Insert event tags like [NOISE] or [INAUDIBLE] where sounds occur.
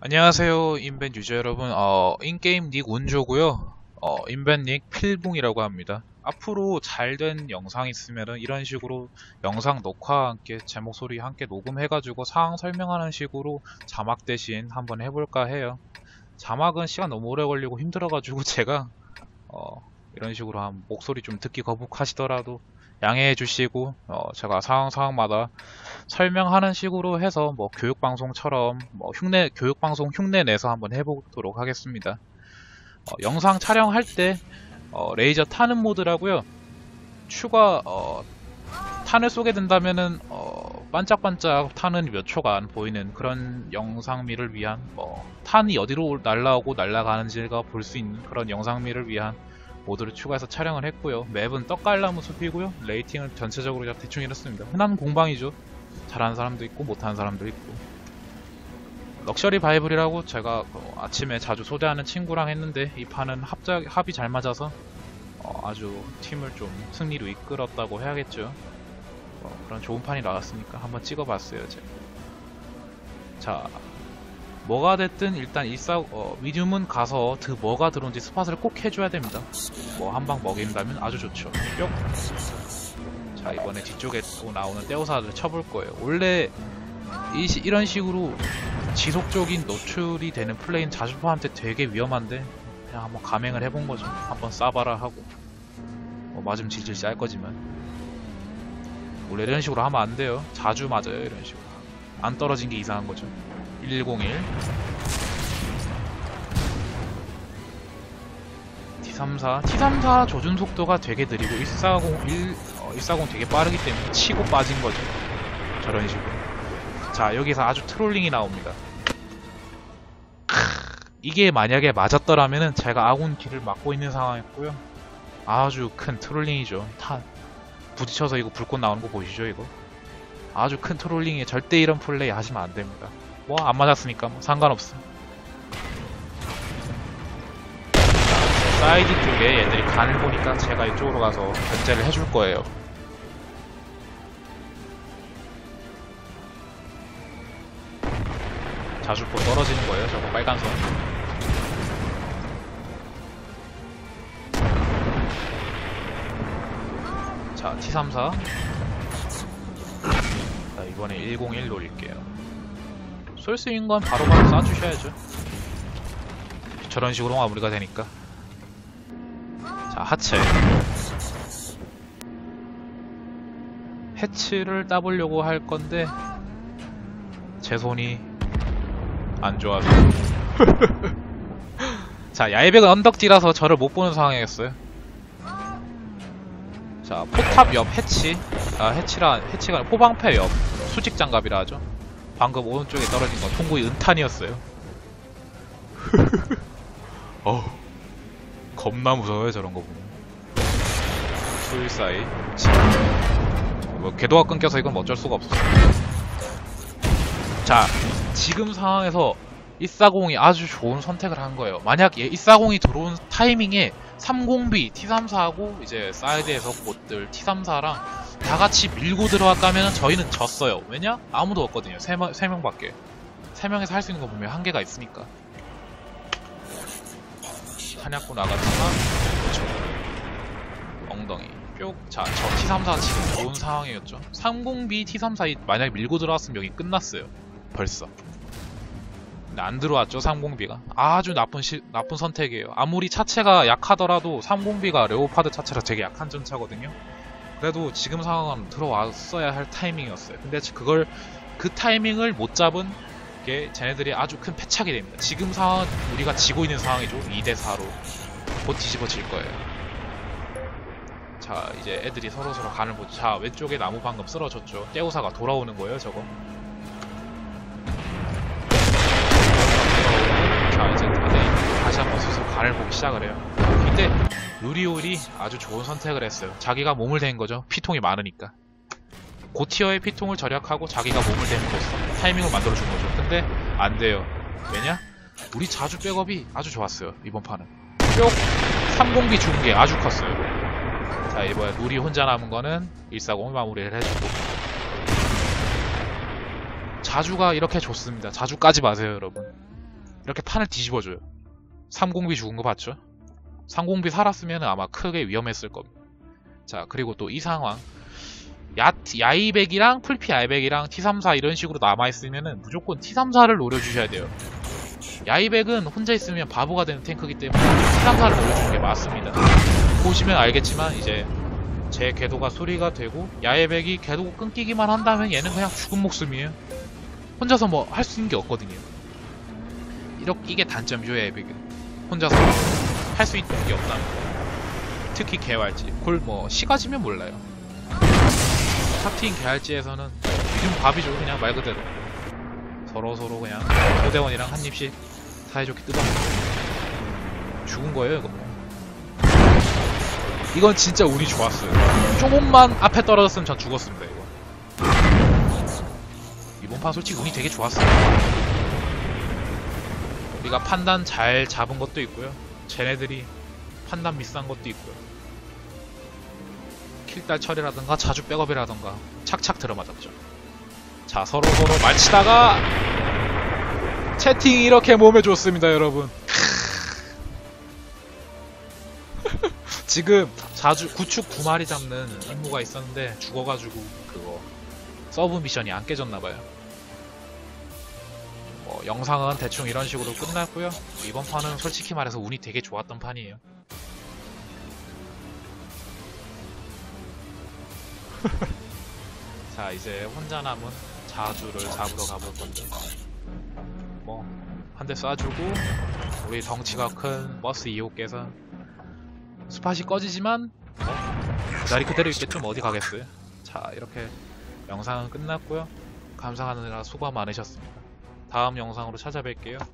안녕하세요 인벤 유저 여러분. 어, 인게임 닉 운조고요. 어, 인벤 닉 필붕이라고 합니다. 앞으로 잘 된 영상 있으면은 이런 식으로 영상 녹화와 함께 제 목소리 함께 녹음해가지고 상황 설명하는 식으로 자막 대신 한번 해볼까 해요. 자막은 시간 너무 오래 걸리고 힘들어가지고 [LAUGHS] 제가 어, 이런 식으로 한 목소리 좀 듣기 거북하시더라도 양해해 주시고 어, 제가 상황 상황마다 설명하는 식으로 해서 뭐 교육방송처럼 뭐 흉내 교육방송 흉내 내서 한번 해보도록 하겠습니다. 어, 영상 촬영할 때 어, 레이저 타는 모드라고요. 추가 어, 탄을 쏘게 된다면은 어, 반짝반짝 타는 몇 초간 보이는 그런 영상미를 위한 뭐 탄이 어디로 날라오고 날아가는지가 볼 수 있는 그런 영상미를 위한 모드를 추가해서 촬영을 했고요. 맵은 떡갈나무 숲이고요. 레이팅을 전체적으로 대충 이렇습니다. 흔한 공방이죠. 잘하는 사람도 있고 못하는 사람도 있고. 럭셔리 바이블이라고 제가 그 아침에 자주 소개하는 친구랑 했는데 이 판은 합작, 합이 잘 맞아서 어, 아주 팀을 좀 승리로 이끌었다고 해야겠죠. 어, 그런 좋은 판이 나왔으니까 한번 찍어봤어요 제가 자 뭐가 됐든 일단 일사 어, 미디움은 가서 그 뭐가 들어온지 스팟을 꼭 해줘야 됩니다. 뭐 한 방 먹인다면 아주 좋죠. 뿅 자 이번에 뒤쪽에 또 나오는 떼오사를 쳐볼 거예요. 원래 이, 시- 이런 식으로 지속적인 노출이 되는 플레이는 자주파한테 되게 위험한데 그냥 한번 감행을 해본 거죠. 한번 쏴봐라 하고 뭐 맞으면 질질 짤 거지만 원래 이런 식으로 하면 안 돼요. 자주 맞아요 이런 식으로 안 떨어진 게 이상한 거죠. 1101 T34 T34 조준 속도가 되게 느리고 140 1 어, 140 되게 빠르기 때문에 치고 빠진 거죠. 저런 식으로. 자, 여기서 아주 트롤링이 나옵니다. 크, 이게 만약에 맞았더라면은 제가 아군 길을 막고 있는 상황이었고요. 아주 큰 트롤링이죠. 타, 부딪혀서 이거 불꽃 나오는 거 보이시죠, 이거? 아주 큰 트롤링에 절대 이런 플레이 하시면 안 됩니다. 뭐, 안 맞았으니까 뭐, 상관없음. 사이드 쪽에 얘들이 간을 보니까 제가 이쪽으로 가서 견제를 해줄 거예요. 자주포 떨어지는 거예요, 저거 빨간 선. 자, T34. 자, 이번에 101 노릴게요. 쏠 수 있는 건 바로바로 쏴주셔야죠. 저런 식으로 마무리가 되니까. 자, 하체. 해치를 따보려고 할 건데, 제 손이 안 좋아서. [LAUGHS] 자, 야이백은 언덕지라서 저를 못 보는 상황이었어요. 자, 포탑 옆 해치. 아, 해치라, 해치가 아니라 포방패 옆. 수직 장갑이라 하죠. 방금 오른쪽에 떨어진 건 통구이 은탄이었어요. [LAUGHS] 어우. 겁나 무서워요 저런 거 보면 수일사이 뭐 궤도가 끊겨서 이건 어쩔 수가 없어 자 지금 상황에서 140이 아주 좋은 선택을 한 거예요 만약 얘 140이 들어온 타이밍에 30B T34하고 이제 사이드에서 곧들 T34랑 다 같이 밀고 들어갔다면 저희는 졌어요 왜냐? 아무도 없거든요 3명, 3명 밖에 3명에서 할 수 있는 거 보면 한계가 있으니까 사냥꾼 나갔지만 그렇죠. 엉덩이 뿅. 자, 저 T34 지금 좋은 상황이었죠. 30B T34이 만약에 밀고 들어왔으면 여기 끝났어요. 벌써. 안 들어왔죠, 30B가. 아주 나쁜 시, 나쁜 선택이에요. 아무리 차체가 약하더라도 30B가 레오파드 차체라 되게 약한 전차거든요. 그래도 지금 상황은 들어왔어야 할 타이밍이었어요. 근데 그걸 그 타이밍을 못 잡은 게 쟤네들이 아주 큰 패착이 됩니다. 지금 상황은 우리가 지고 있는 상황이죠. 2대4로. 곧 뒤집어질 거예요. 자, 이제 애들이 서로서로 간을 보죠. 자, 왼쪽에 나무 방금 쓰러졌죠. 떼우사가 돌아오는 거예요, 저거. 자, 이제 다들 다시 한번 스스로 간을 보기 시작을 해요. 이때 루리올이 아주 좋은 선택을 했어요. 자기가 몸을 댄 거죠. 피통이 많으니까. 고티어의 피통을 절약하고 자기가 몸을 댐으로써 타이밍을 만들어준 거죠. 근데 안 돼요. 왜냐? 우리 자주 백업이 아주 좋았어요. 이번 판은. 뿅! 30B 죽은 게 아주 컸어요. 자, 이번에 우리 혼자 남은 거는 140을 마무리를 해주고. 자주가 이렇게 좋습니다. 자주 까지 마세요, 여러분. 이렇게 판을 뒤집어줘요. 3공비 죽은 거 봤죠? 3공비 살았으면 아마 크게 위험했을 겁니다. 자, 그리고 또 이 상황. 야, 야이백이랑 풀피 야이백이랑 T34 이런 식으로 남아있으면은 무조건 T34를 노려주셔야 돼요. 야이백은 혼자 있으면 바보가 되는 탱크이기 때문에 T34를 노려주는 게 맞습니다. 보시면 알겠지만 이제 제 궤도가 소리가 되고 야이백이 궤도 끊기기만 한다면 얘는 그냥 죽은 목숨이에요. 혼자서 뭐 할 수 있는 게 없거든요. 이렇게 이게 단점이죠 야이백은. 혼자서 할 수 있는 게 없다. 특히 개활지. 골뭐 시가 지면 몰라요. 스타팅 개활지에서는 요즘 밥이죠 그냥 말 그대로. 서로 서로 그냥 고대원이랑 한 입씩 사이좋게 뜯어먹고 죽은 거예요 이거 뭐. 이건 진짜 운이 좋았어요. 조금만 앞에 떨어졌으면 전 죽었습니다 이거. 이번 판 솔직히 운이 되게 좋았어요. 우리가 판단 잘 잡은 것도 있고요. 쟤네들이 판단 미스한 것도 있고요. 킬딸 처리라든가 자주 백업이라든가 착착 들어맞았죠. 자 서로 서로 말치다가 채팅이 이렇게 몸에 좋습니다 여러분. [LAUGHS] 지금 자주 구축 두 마리 잡는 임무가 있었는데 죽어가지고 그거 서브 미션이 안 깨졌나봐요. 뭐 영상은 대충 이런 식으로 끝났고요. 이번 판은 솔직히 말해서 운이 되게 좋았던 판이에요. [LAUGHS] 자 이제 혼자 남은 자주를 잡으러 가볼 건데 뭐 한 대 쏴주고 우리 덩치가 큰 버스 2호께서 스팟이 꺼지지만 뭐, 그 자리 그대로 있겠죠 뭐 어디 가겠어요 자 이렇게 영상은 끝났고요 감상하느라 수고 많으셨습니다 다음 영상으로 찾아뵐게요